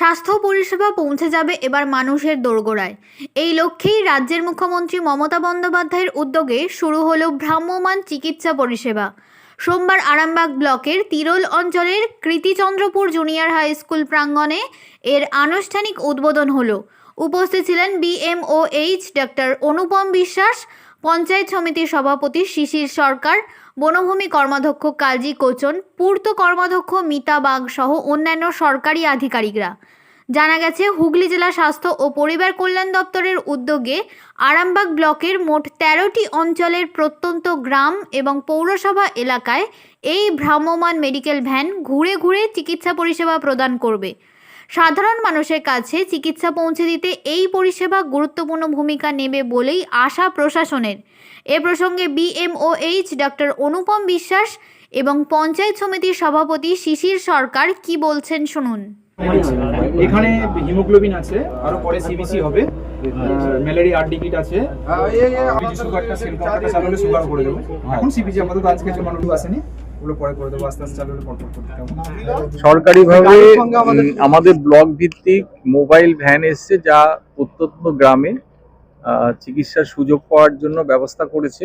স্বাস্থ্য পরিষেবা পৌঁছে যাবে এবার মানুষের দোরগোড়ায়। এই লক্ষ্যেই রাজ্যের মুখ্যমন্ত্রী মমতা বন্দ্যোপাধ্যায়ের উদ্যোগে শুরু হলো ভ্রাম্যমাণ চিকিৎসা পরিষেবা। সোমবার আরামবাগ ব্লকের তিরোল অঞ্চলের কৃতিচন্দ্রপুর জুনিয়র হাই স্কুল প্রাঙ্গণে এর আনুষ্ঠানিক উদ্বোধন হলো। উপস্থিত ছিলেন বিএমওএইচ ডক্টর অনুপম বিশ্বাস পঞ্চায়েত সমিতির সভাপতি শিশির সরকার, বনভূমি কর্মাধ্যক্ষ কাজী কোচন, পূর্ত কর্মাধ্যক্ষ মিতা বাগ সহ অন্যান্য সরকারি আধিকারিকরা। জানা গেছে, হুগলি জেলা স্বাস্থ্য ও পরিবার কল্যাণ দপ্তরের উদ্যোগে আরামবাগ ব্লকের মোট তেরোটি অঞ্চলের প্রত্যন্ত গ্রাম এবং পৌরসভা এলাকায় এই ভ্রাম্যমাণ মেডিকেল ভ্যান ঘুরে ঘুরে চিকিৎসা পরিষেবা প্রদান করবে। সাধারণ মানুষের কাছে চিকিৎসা পৌঁছে দিতে এই পরিষেবা গুরুত্বপূর্ণ ভূমিকা নেবে বলেই আশা প্রশাসনের। এ প্রসঙ্গে বিএমওএইচ ডক্টর অনুপম বিশ্বাস এবং পঞ্চায়েত সমিতির সভাপতি শিশির সরকার কি বলছেন শুনুন। এখানে হিমোগ্লোবিন আছে আরও পরে সিবিসি হবে ম্যালেরিয়া আর ডিকিট আছে। সুগারটা সেল কাউন্টারটা চালু সুগার করে দেবো। এখন সিবিজি আপাতত আজকে মানুষ আসেনি। ওগুলো পরে করে দেবো আস্তে আস্তে চালু পরপর করতে সরকারিভাবে আমাদের- ব্লক ভিত্তিক মোবাইল ভ্যান এসছে যা প্রত্যন্ত গ্রামে আহ, চিকিৎসার সুযোগ পাওয়ার জন্য ব্যবস্থা করেছে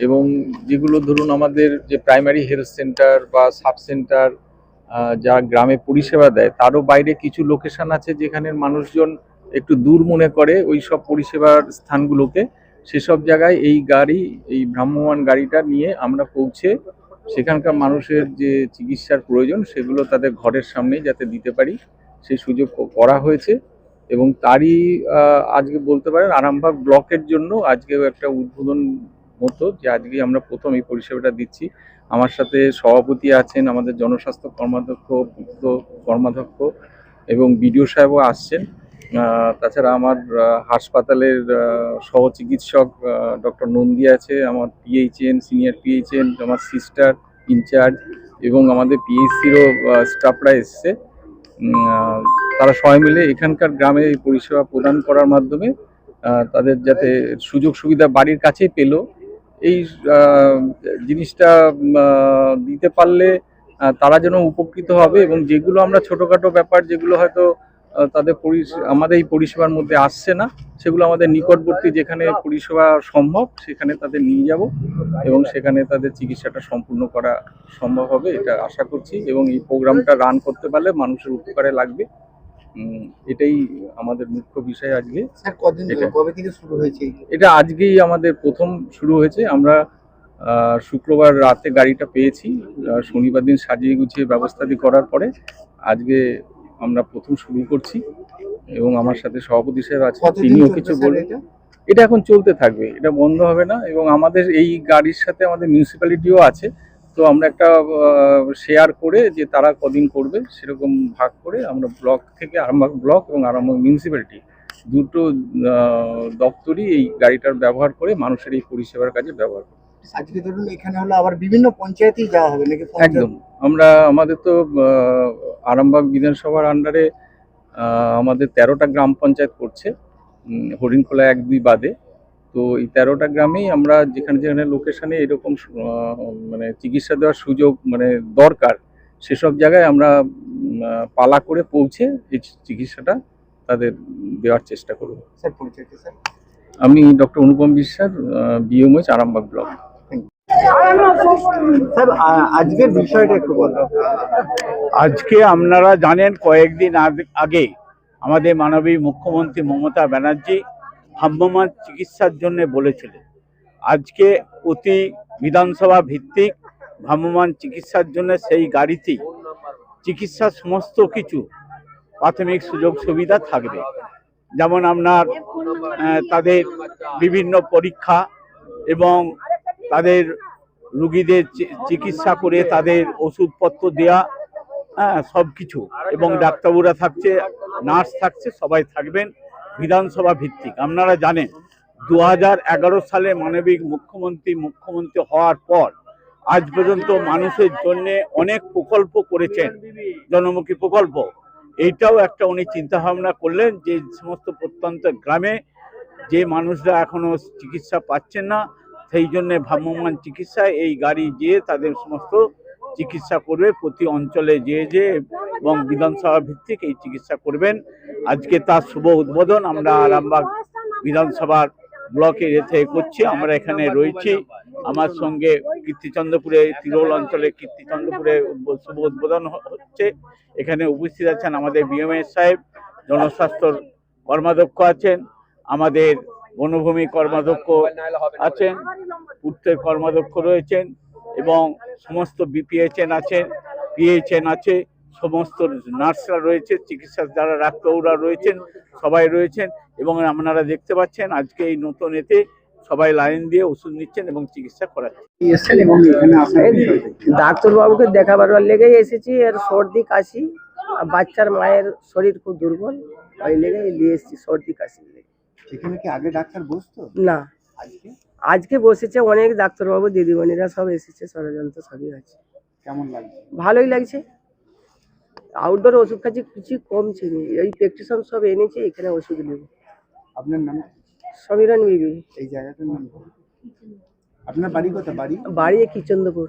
এবং যেগুলো ধরুন আমাদের যে প্রাইমারি হেলথ সেন্টার বা সাব সেন্টার যা গ্রামে পরিষেবা দেয় তারও বাইরে কিছু লোকেশন আছে যেখানে মানুষজন একটু দূর মনে করে ওই সব পরিষেবার স্থানগুলোকে। সেসব জায়গায় এই গাড়ি এই ভ্রাম্যমান গাড়িটা নিয়ে আমরা পৌঁছে সেখানকার মানুষের যে চিকিৎসার প্রয়োজন, সেগুলো তাদের ঘরের সামনেই যাতে দিতে পারি, সেই সুযোগ করা হয়েছে। এবং তারই আজকে বলতে পারেন, আরামবাগ ব্লকের জন্য আজকেও একটা উদ্বোধন মতো, যে আজকে আমরা প্রথম এই পরিষেবাটা দিচ্ছি। আমার সাথে সভাপতি আছেন আমাদের জনস্বাস্থ্য কর্মাধ্যক্ষ কর্মাধ্যক্ষ এবং বিডিও সাহেবও আসছেন। তাছাড়া আমার হাসপাতালের আহ, সহ চিকিৎসক ডক্টর নন্দী আছে আমার পিএইচএন সিনিয়র পিএইচএন আমার সিস্টার ইনচার্জ এবং আমাদের পিএইচসিরও স্টাফরা এসছে। তারা সবাই মিলে এখানকার গ্রামে এই পরিষেবা প্রদান করার মাধ্যমে তাদের যাতে সুযোগ সুবিধা বাড়ির কাছেই পেল। এই জিনিসটা দিতে পারলে তারা যেন উপকৃত হবে এবং যেগুলো আমরা ছোটোখাটো ব্যাপার যেগুলো হয়তো তাদের আমাদের এই পরিষেবার মধ্যে আসছে না। সেগুলো আমাদের নিকটবর্তী যেখানে পরিষেবা সম্ভব সেখানে তাদের নিয়ে যাব এবং সেখানে তাদের চিকিৎসাটা সম্পূর্ণ করা সম্ভব হবে এটা আশা করছি। এবং এই প্রোগ্রামটা রান করতে পারলে মানুষের উপকারে লাগবে। এটাই আমাদের মুখ্য বিষয় আজকে। কবে থেকে শুরু হয়েছে এটা আজকেই আমাদের প্রথম শুরু হয়েছে। আমরা শুক্রবার রাতে গাড়িটা পেয়েছি। শনিবার দিন সাজিয়ে গুছিয়ে ব্যবস্থাটি করার পরে আজকে আমরা প্রথম শুরু করছি এবং আমার সাথে সভাপতি সাহেব আছে তিনিও কিছু বলবেন এটা? এখন চলতে থাকবে এটা বন্ধ হবে না এবং আমাদের এই গাড়ির সাথে আমাদের মিউনিসিপ্যালিটিও আছে তো আমরা একটা শেয়ার করে যে তারা কদিন করবে সেরকম ভাগ করে আমরা ব্লক থেকে আরামবাগ ব্লক এবং আরামবাগ মিউনিসিপ্যালিটি দুটো দপ্তরই এই গাড়িটার ব্যবহার করে মানুষের এই পরিষেবার কাজে ব্যবহার করে আজকে ধরুন এখানে হলো আবার বিভিন্ন পঞ্চায়েতেই যাওয়া হবে নাকি? একদম। আমরা আমাদের তো আরামবাগ বিধানসভার আন্ডারে আমাদের তেরোটা গ্রাম পঞ্চায়েত করছে হরিণখোলা এক দুই বাদে। তো এই তেরোটা গ্রামেই আমরা যেখানে যেখানে লোকেশনে এরকম মানে চিকিৎসা দেওয়ার সুযোগ মানে দরকার সেসব জায়গায় আমরা পালা করে পৌঁছে এই চিকিৎসাটা তাদের দেওয়ার চেষ্টা করব। আমি ডক্টর অনুপম বিশ্বাস বিএমএইচ আরামবাগ ব্লক। আজকের বিষয়টা একটু বলুন আজকে আপনারা জানেন, কয়েকদিন আগ- আমাদের মাননীয় মুখ্যমন্ত্রী মমতা ব্যানার্জি ভ্রাম্যমাণ চিকিৎসার জন্য বলেছিলেন, আজকে প্রতি বিধানসভা ভিত্তিক ভ্রাম্যমাণ চিকিৎসার জন্য সেই গাড়িতেই চিকিৎসার সমস্ত কিছু প্রাথমিক সুযোগ সুবিধা থাকবে। যেমন আপনার তাদের বিভিন্ন পরীক্ষা এবং তাদের রুগীদের চিকিৎসা করে তাদের ওষুধপত্র দেয়া হ্যাঁ সব কিছু এবং ডাক্তারবাবুরা থাকছে, নার্স থাকছে, সবাই থাকবেন, বিধানসভা ভিত্তিক। আপনারা জানেন দু সালে মানবিক মুখ্যমন্ত্রী মুখ্যমন্ত্রী হওয়ার পর, আজ পর্যন্ত মানুষের জন্য অনেক প্রকল্প করেছেন, জনমুখী প্রকল্প। এইটাও একটা উনি চিন্তা ভাবনা করলেন যে সমস্ত প্রত্যন্ত গ্রামে যে মানুষরা এখনও চিকিৎসা পাচ্ছেন না সেই জন্য ভ্রাম্যমান চিকিৎসায় এই গাড়ি গিয়ে তাদের সমস্ত চিকিৎসা করবে, প্রতি অঞ্চলে যে যে এবং বিধানসভা ভিত্তিক এই চিকিৎসা করবেন। আজকে তার শুভ উদ্বোধন, আমরা আরামবাগ বিধানসভার ব্লকের এতে করছি, আমরা এখানে রয়েছি। আমার সঙ্গে কীর্তিচন্দ্রপুরে, তিরোল অঞ্চলে কীর্তিচন্দ্রপুরে শুভ উদ্বোধন হচ্ছে। এখানে উপস্থিত আছেন আমাদের বিএমএস সাহেব, জনস্বাস্থ্যর কর্মাধ্যক্ষ আছেন, আমাদের বনভূমি কর্মাধ্যক্ষ আছেন পূর্তের কর্মাধ্যক্ষ রয়েছেন এবং সমস্ত বিপিএইচএন আছেন পিএইচএন আছে সমস্ত নার্সরা রয়েছে চিকিৎসা যারা ডাক্তাররা রয়েছেন সবাই রয়েছেন এবং আপনারা দেখতে পাচ্ছেন আজকে এই নতুন এতে সবাই লাইন দিয়ে ওষুধ নিচ্ছেন এবং চিকিৎসা করাচ্ছেন? ডাক্তারবাবুকে দেখাবার লেগেই এসেছি এর সর্দি কাশি বাচ্চার মায়ের শরীর খুব দুর্বল ওই লেগে নিয়ে এসেছি সর্দি কাশি এখানে কি আগে ডাক্তার বসতো? না। আজকে? আজকে বসেছে অনেক ডাক্তারবাবু দিদিমণিরা সব এসেছে ষড়যন্ত্র সবই আছে। কেমন লাগছে? ভালোই লাগছে। আউটডোর ওষুধ খাচ্ছি কিছু কমছে নি। এই প্রেসক্রিপশন সব এনেছে এখানে ওষুধ নেব। আপনার নাম? সমীরণ বিবি। এই জায়গাটার নাম আপনার বাড়ি কোথায়? বাড়ি? বাড়ি কিচন্দ্রপুর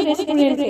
রেস্টুরেন্টে